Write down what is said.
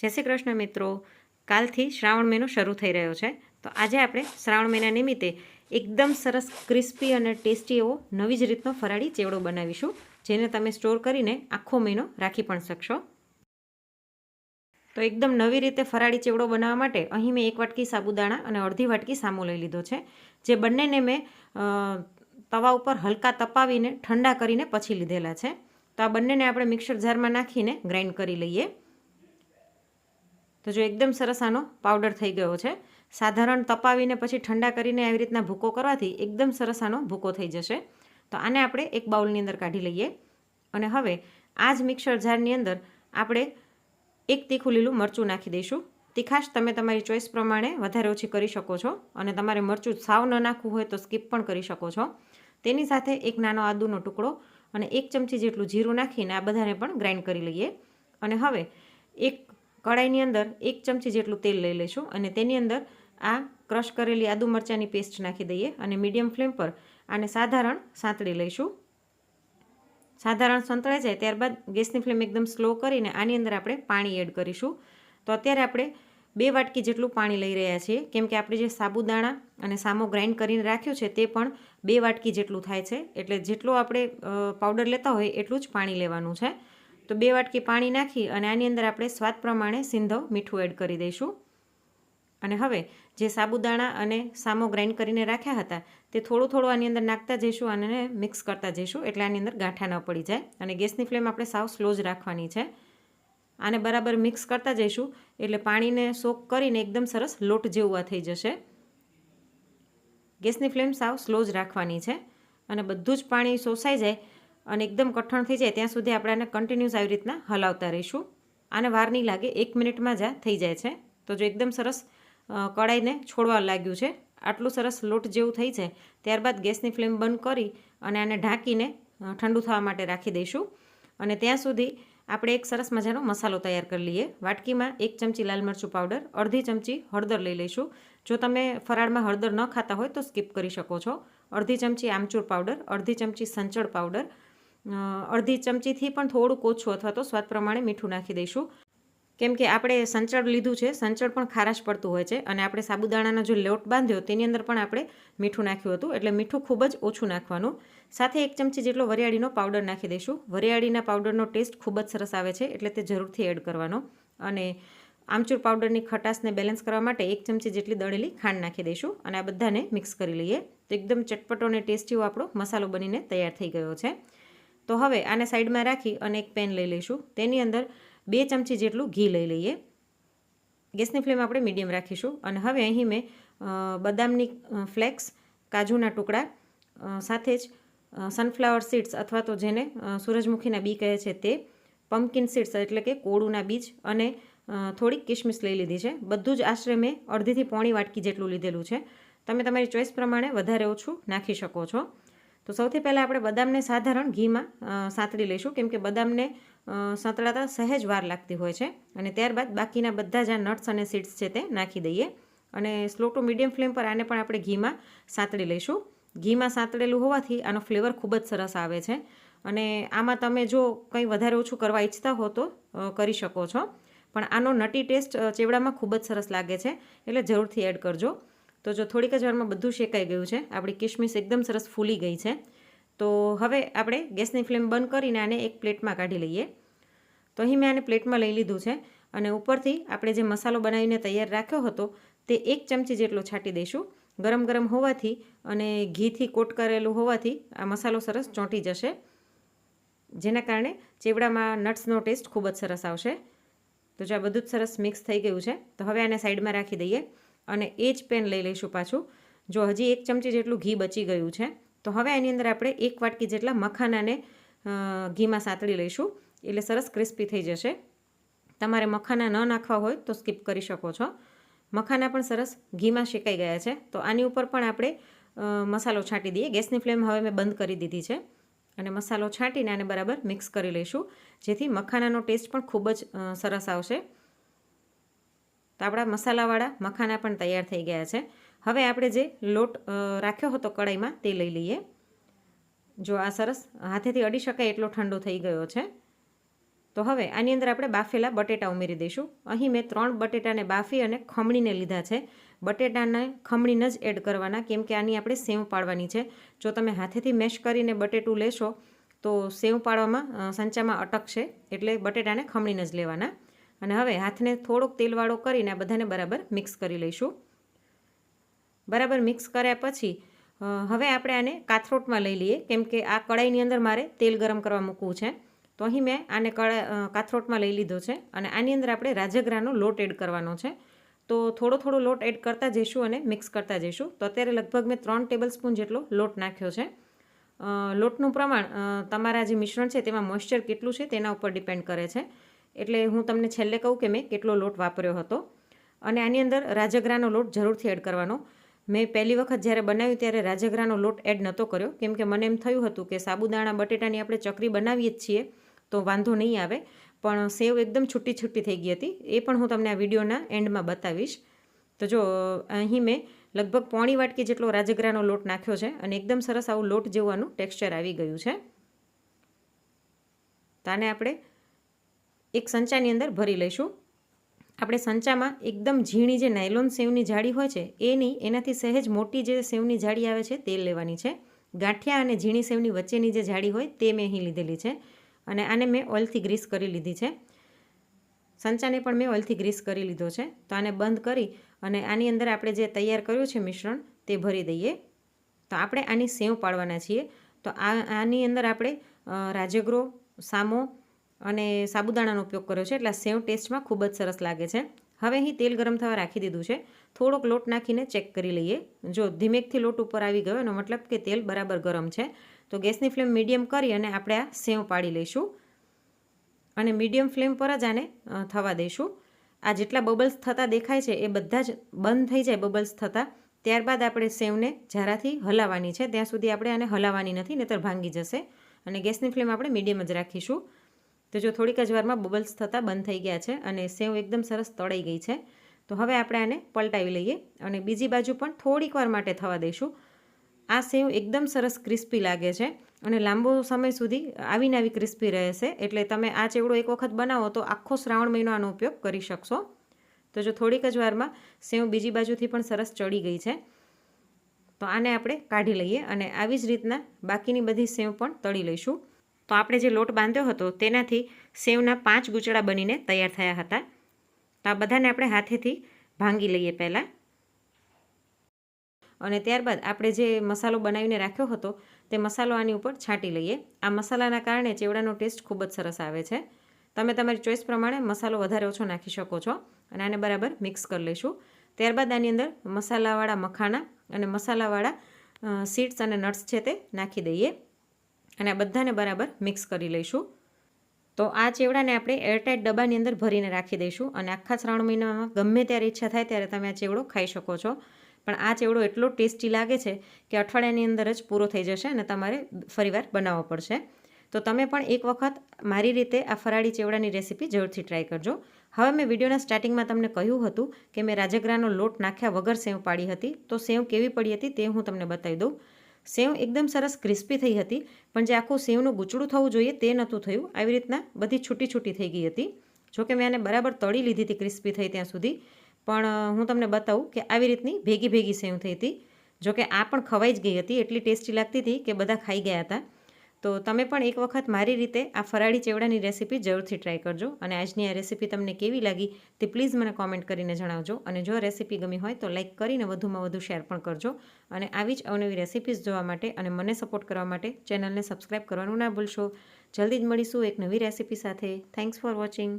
જય શ્રી કૃષ્ણ મિત્રો. કાલથી શ્રાવણ મહિનો શરૂ થઈ રહ્યો છે. તો આજે આપણે શ્રાવણ મહિના નિમિત્તે એકદમ સરસ ક્રિસ્પી અને ટેસ્ટી એવો નવી જ રીતનો ફરાળી ચેવડો બનાવીશું, જેને તમે સ્ટોર કરીને આખો મહિનો રાખી પણ શકશો. તો એકદમ નવી રીતે ફરાળી ચેવડો બનાવવા માટે અહીં મેં એક વાટકી સાબુદાણા અને અડધી વાટકી સામો લઈ લીધો છે. જે બંનેને મેં તવા ઉપર હલકા તપાવીને ઠંડા કરીને પછી લીધેલા છે. તો આ બંનેને આપણે મિક્સર જારમાં નાખીને ગ્રાઇન્ડ કરી લઈએ. તો જો એકદમ સરસ આનો પાવડર થઈ ગયો છે. સાધારણ તપાવીને પછી ઠંડા કરીને આવી રીતના ભૂકો કરવાથી એકદમ સરસ આનો ભૂકો થઈ જશે. તો આને આપણે એક બાઉલની અંદર કાઢી લઈએ. અને હવે આ જ મિક્સર જારની અંદર આપણે એક તીખું લીલું મરચું નાખી દઈશું. તીખાશ તમે તમારી ચોઈસ પ્રમાણે વધારે ઓછી કરી શકો છો. અને તમારે મરચું સાવ ન નાખવું હોય તો સ્કીપ પણ કરી શકો છો. તેની સાથે એક નાનો આદુનો ટુકડો અને એક ચમચી જેટલું જીરું નાખીને આ બધાને પણ ગ્રાઇન્ડ કરી લઈએ. અને હવે એક કડાઈની અંદર એક ચમચી જેટલું તેલ લઈ લઈશું અને તેની અંદર આ ક્રશ કરેલી આદુ મરચાંની પેસ્ટ નાખી દઈએ અને મીડિયમ ફ્લેમ પર આને સાધારણ સાંતળી લઈશું. સાધારણ સંતળાઈ જાય ત્યારબાદ ગેસની ફ્લેમ એકદમ સ્લો કરીને આની અંદર આપણે પાણી એડ કરીશું. તો અત્યારે આપણે બે વાટકી જેટલું પાણી લઈ રહ્યા છીએ. કેમ કે આપણે જે સાબુદાણા અને સામો ગ્રાઇન્ડ કરીને રાખ્યું છે તે પણ બે વાટકી જેટલું થાય છે. એટલે જેટલો આપણે પાવડર લેતા હોય એટલું જ પાણી લેવાનું છે. તો બે વાટકી પાણી નાખી અને આની અંદર આપણે સ્વાદ પ્રમાણે સિંધો મીઠું એડ કરી દઈશું. અને હવે જે સાબુદાણા અને સામો ગ્રાઇન્ડ કરીને રાખ્યા હતા, તે થોડું થોડું આની અંદર નાખતા જઈશું અને મિક્સ કરતા જઈશું એટલે આની અંદર ગાંઠા ન પડી જાય. અને ગેસની ફ્લેમ આપણે સાવ સ્લો જ રાખવાની છે. આને બરાબર મિક્સ કરતા જઈશું એટલે પાણીને સોક કરીને એકદમ સરસ લોટ જેવું થઈ જશે. ગેસની ફ્લેમ સાવ સ્લો જ રાખવાની છે અને બધું જ પાણી શોષાઈ જાય અને એકદમ કઠણ થઈ જાય ત્યાં સુધી આપણે આને કન્ટિન્યુઅસ આવી રીતના હલાવતા રહીશું. આને વાર નહીં લાગે, એક મિનિટમાં જ થઈ જાય છે. તો જો એકદમ સરસ કડાઈને છોડવા લાગ્યું છે, આટલું સરસ લોટ જેવું થઈ જાય, ત્યારબાદ ગેસની ફ્લેમ બંધ કરી અને આને ઢાંકીને ઠંડુ થવા માટે રાખી દઈશું. અને ત્યાં સુધી આપણે એક સરસ મજાનો મસાલો તૈયાર કરી લઈએ. વાટકીમાં એક ચમચી લાલ મરચું પાવડર, અડધી ચમચી હળદર લઈ લઈશું. જો તમે ફરાળમાં હળદર ન ખાતા હોય તો સ્કીપ કરી શકો છો. અડધી ચમચી આમચૂર પાવડર, અડધી ચમચી સંચળ પાવડર અડધી ચમચીથી પણ થોડુંક ઓછું અથવા તો સ્વાદ પ્રમાણે મીઠું નાખી દઈશું. કેમ કે આપણે સંચળ લીધું છે, સંચળ પણ ખારાશ પડતું હોય છે અને આપણે સાબુદાણાનો જે લોટ બાંધ્યો તેની અંદર પણ આપણે મીઠું નાખ્યું હતું, એટલે મીઠું ખૂબ જ ઓછું નાખવાનું. સાથે એક ચમચી જેટલો વરિયાળીનો પાવડર નાખી દઈશું. વરિયાળીના પાવડરનો ટેસ્ટ ખૂબ જ સરસ આવે છે, એટલે તે જરૂરથી એડ કરવાનો. અને આમચૂર પાવડરની ખટાશને બેલેન્સ કરવા માટે એક ચમચી જેટલી દળેલી ખાંડ નાખી દઈશું અને આ બધાને મિક્સ કરી લઈએ. તો એકદમ ચટપટો અને ટેસ્ટીઓ આપણો મસાલો બનીને તૈયાર થઈ ગયો છે. તો હવે આને સાઈડમાં રાખી અને એક પેન લઈ લઈશું. તેની અંદર બે ચમચી જેટલું ઘી લઈ લઈએ. ગેસની ફ્લેમ આપણે મીડિયમ રાખીશું. અને હવે અહીં મેં બદામની ફ્લેક્સ, કાજુના ટુકડા સાથે જ સનફ્લાવર સીડ્સ અથવા તો જેને સૂરજમુખીના બી કહે છે તે પમ્પકિન સીડ્સ એટલે કે કોળુના બીજ અને થોડીક કિશમિશ લઈ લીધી છે. બધું જ આશરે મેં અડધીથી પોણી વાટકી જેટલું લીધેલું છે. તમે તમારી ચોઈસ પ્રમાણે વધારે ઓછું નાખી શકો છો. તો સૌથી પહેલાં આપણે બદામને સાધારણ ઘીમાં સાંતળી લઈશું. કેમ કે બદામને સાંતળાતા સહેજ વાર લાગતી હોય છે. અને ત્યારબાદ બાકીના બધા જ આ નટ્સ અને સીડ્સ છે તે નાખી દઈએ. અને સ્લો ટુ મીડિયમ ફ્લેમ પર આને પણ આપણે ઘીમાં સાંતળી લઈશું. ઘીમાં સાંતળેલું હોવાથી આનો ફ્લેવર ખૂબ જ સરસ આવે છે. અને આમાં તમે જો કંઈ વધારે ઓછું કરવા ઈચ્છતા હો તો કરી શકો છો. પણ આનો નટી ટેસ્ટ ચેવડામાં ખૂબ જ સરસ લાગે છે. એટલે જરૂરથી એડ કરજો. તો જો થોડીક જ વારમાં બધું શેકાઈ ગયું છે, આપણી કિશમિશ એકદમ સરસ ફૂલી ગઈ છે. તો હવે આપણે ગેસની ફ્લેમ બંધ કરીને આને એક પ્લેટમાં કાઢી લઈએ. તો અહીં મેં આને પ્લેટમાં લઈ લીધું છે અને ઉપરથી આપણે જે મસાલો બનાવીને તૈયાર રાખ્યો હતો, તે એક ચમચી જેટલો છાંટી દઈશું. ગરમ ગરમ હોવાથી અને ઘીથી કોટ કરેલું હોવાથી આ મસાલો સરસ ચોંટી જશે. જેના કારણે ચેવડામાં નટ્સનો ટેસ્ટ ખૂબ જ સરસ આવશે. તો જો આ બધું જ સરસ મિક્સ થઈ ગયું છે, તો હવે આને સાઈડમાં રાખી દઈએ. અને એ જ પેન લઈ લઈશું પાછું. જો હજી એક ચમચી જેટલું ઘી બચી ગયું છે, તો હવે એની અંદર આપણે એક વાટકી જેટલા મખાનાને ઘીમાં સાતળી લઈશું. એટલે સરસ ક્રિસ્પી થઈ જશે. તમારે મખાના ન નાખવા હોય તો સ્કીપ કરી શકો છો. મખાના પણ સરસ ઘીમાં શેકાઈ ગયા છે. તો આની ઉપર પણ આપણે મસાલો છાંટી દઈએ. ગેસની ફ્લેમ હવે મેં બંધ કરી દીધી છે. અને મસાલો છાંટીને આને બરાબર મિક્સ કરી લઈશું. જેથી મખાનાનો ટેસ્ટ પણ ખૂબ જ સરસ આવશે. તો આપણા મસાલાવાળા મખાના પણ તૈયાર થઈ ગયા છે. હવે આપણે જે લોટ રાખ્યો હતો કડાઈમાં તે લઈ લઈએ. જો આ સરસ હાથેથી અડી શકાય એટલો ઠંડો થઈ ગયો છે. તો હવે આની અંદર આપણે બાફેલા બટેટા ઉમેરી દઈશું. અહીં મેં ત્રણ બટેટાને બાફી અને ખમણીને લીધા છે. બટેટાને ખમણીને જ એડ કરવાના, કેમ કે આની આપણે સેવ પાડવાની છે. જો તમે હાથેથી મેશ કરીને બટેટું લેશો, તો સેવ પાડવામાં સંચામાં અટકશે, એટલે બટેટાને ખમણીને જ લેવાના. અને હવે હાથને થોડોક તેલવાળો કરીને બધાને બરાબર મિક્સ કરી લઈશું. બરાબર મિક્સ કર્યા પછી હવે આપણે આને કાથરોટમાં લઈ લઈએ. કેમ કે આ કડાઈની અંદર મારે તેલ ગરમ કરવા મૂકવું છે. તો અહીં મેં આને કળા કાથરોટમાં લઈ લીધો છે અને આની અંદર આપણે રાજગરાનો લોટ એડ કરવાનો છે. તો થોડો થોડો લોટ એડ કરતા જઈશું અને મિક્સ કરતા જઈશું. તો અત્યારે લગભગ મેં ત્રણ ટેબલ સ્પૂન જેટલો લોટ નાખ્યો છે. લોટનું પ્રમાણ તમારા જે મિશ્રણ છે તેમાં મોઇશ્ચર કેટલું છે તેના ઉપર ડિપેન્ડ કરે છે. એટલે હું તમને છેલ્લે કહું કે મેં કેટલો લોટ વાપર્યો હતો. અને આની અંદર રાજગરાનો લોટ જરૂરથી એડ કરવાનો. મેં પહેલી વખત જ્યારે બનાવ્યું ત્યારે રાજગરાનો લોટ એડ નહોતો કર્યો. કેમ કે મને એમ થયું હતું કે સાબુદાણા, બટેટાની આપણે ચકરી બનાવીએ જ છીએ, તો વાંધો નહીં આવે. પણ સેવ એકદમ છૂટી છૂટી થઈ ગઈ હતી. એ પણ હું તમને આ વિડીયોના એન્ડમાં બતાવીશ. તો જો, અહીં મેં લગભગ પોણી વાટકી જેટલો રાજગરાનો લોટ નાખ્યો છે અને એકદમ સરસ આવું લોટ જેવાનું ટેક્સચર આવી ગયું છે. તો આને આપણે એક સંચાની અંદર ભરી લઈશું. આપણે સંચામાં એકદમ ઝીણી જે નાયલોન સેવની જાળી હોય છે એ નહીં એનાથી સહેજ મોટી જે સેવની જાળી આવે છે તે લેવાની છે. ગાંઠિયા અને ઝીણી સેવની વચ્ચેની જે જાળી હોય, તે મેં અહીં લીધેલી છે અને આને મેં ઓઇલથી ગ્રીસ કરી લીધી છે. સંચાને પણ મેં ઓઇલથી ગ્રીસ કરી લીધો છે. તો આને બંધ કરી અને આની અંદર આપણે જે તૈયાર કર્યું છે મિશ્રણ, તે ભરી દઈએ. તો આપણે આની સેવ પાડવાના છીએ. તો આ, આની અંદર આપણે રાજગરો, સામો અને સાબુદાણાનો ઉપયોગ કર્યો છે, એટલે સેવ ટેસ્ટમાં ખૂબ જ સરસ લાગે છે. હવે અહીં તેલ ગરમ થવા રાખી દીધું છે. થોડોક લોટ નાખીને ચેક કરી લઈએ. જો ધીમેકથી લોટ ઉપર આવી ગયો, એનો મતલબ કે તેલ બરાબર ગરમ છે. તો ગેસની ફ્લેમ મીડિયમ કરી અને આપણે આ સેવ પાડી લઈશું. અને મીડિયમ ફ્લેમ પર જ આને થવા દઈશું. આ જેટલા બબલ્સ થતાં દેખાય છે, એ બધા જ બંધ થઈ જાય બબલ્સ થતાં. ત્યારબાદ આપણે સેવને જરાથી હલાવવાની છે. ત્યાં સુધી આપણે આને હલાવવાની નથી, નહીતર ભાંગી જશે. અને ગેસની ફ્લેમ આપણે મીડિયમ જ રાખીશું. તો જો થોડીક જ વારમાં બબલ્સ થતાં બંધ થઈ ગયા છે અને સેવ એકદમ સરસ તળાઈ ગઈ છે. તો હવે આપણે આને પલટાવી લઈએ અને બીજી બાજુ પણ થોડીક વાર માટે થવા દઈશું. આ સેવ એકદમ સરસ ક્રિસ્પી લાગે છે અને લાંબો સમય સુધી આવીને આવી ક્રિસ્પી રહેશે. એટલે તમે આ ચેવડો એક વખત બનાવો તો આખો શ્રાવણ મહિનો આનો ઉપયોગ કરી શકશો. તો જો થોડીક જ વારમાં સેવ બીજી બાજુથી પણ સરસ ચડી ગઈ છે. તો આને આપણે કાઢી લઈએ અને આવી જ રીતના બાકીની બધી સેવ પણ તળી લઈશું. તો આપણે જે લોટ બાંધ્યો હતો તેનાથી સેવના પાંચ ગુચડા બનીને તૈયાર થયા હતા. તો આ બધાને આપણે હાથેથી ભાંગી લઈએ પહેલાં. અને ત્યારબાદ આપણે જે મસાલો બનાવીને રાખ્યો હતો તે મસાલો આની ઉપર છાંટી લઈએ. આ મસાલાના કારણે ચેવડાનો ટેસ્ટ ખૂબ જ સરસ આવે છે. તમે તમારી ચોઈસ પ્રમાણે મસાલો વધારે ઓછો નાખી શકો છો અને આને બરાબર મિક્સ કરી લઈશું. ત્યારબાદ આની અંદર મસાલાવાળા મખાણા અને મસાલાવાળા સીડ્સ અને નટ્સ છે તે નાખી દઈએ. અને આ બધાને બરાબર મિક્સ કરી લઈશું. તો આ ચેવડાને આપણે એરટાઇટ ડબ્બાની અંદર ભરીને રાખી દઈશું અને આખા શ્રાવણ મહિનામાં ગમે ત્યારે ઈચ્છા થાય ત્યારે તમે આ ચેવડો ખાઈ શકો છો. પણ આ ચેવડો એટલો ટેસ્ટી લાગે છે કે અઠવાડિયાની અંદર જ પૂરો થઈ જશે અને તમારે ફરીવાર બનાવવો પડશે. તો તમે પણ એક વખત મારી રીતે આ ફરાળી ચેવડાની રેસીપી જરૂરથી ટ્રાય કરજો. હવે મેં વિડીયોના સ્ટાર્ટિંગમાં તમને કહ્યું હતું કે મેં રાજગરાનો લોટ નાખ્યા વગર સેવ પાડી હતી. તો સેવ કેવી પડી હતી તે હું તમને બતાવી દઉં. સેવ એકદમ સરસ ક્રિસ્પી થઈ હતી, પણ જે આખું સેવનું ગુચડું થવું જોઈએ તે નહોતું થયું. આવી રીતના બધી છૂટી છૂટી થઈ ગઈ હતી. જોકે મેં આને બરાબર તળી લીધી હતી ક્રિસ્પી થઈ ત્યાં સુધી. પણ હું તમને બતાવું કે આવી રીતની ભેગી ભેગી સેવ થઈ હતી. જોકે આ પણ ખવાઈ જ ગઈ હતી, એટલી ટેસ્ટી લાગતી હતી કે બધા ખાઈ ગયા હતા. તો તમે પણ એક વખત મારી રીતે આ ફરાળી ચેવડાની રેસીપી જરૂરથી ટ્રાય કરજો અને આજની આ રેસીપી તમને કેવી લાગી તે પ્લીઝ મને કોમેન્ટ કરીને જણાવજો અને જો રેસીપી ગમી હોય તો લાઇક કરીને વધુમાં વધુ શેર પણ કરજો અને આવી જ અવનવી રેસીપીઝ જોવા માટે અને મને સપોર્ટ કરવા માટે ચેનલને સબસ્ક્રાઈબ કરવાનું ના ભૂલશો. જલ્દી જ મળીશું એક નવી રેસીપી સાથે. Thanks for watching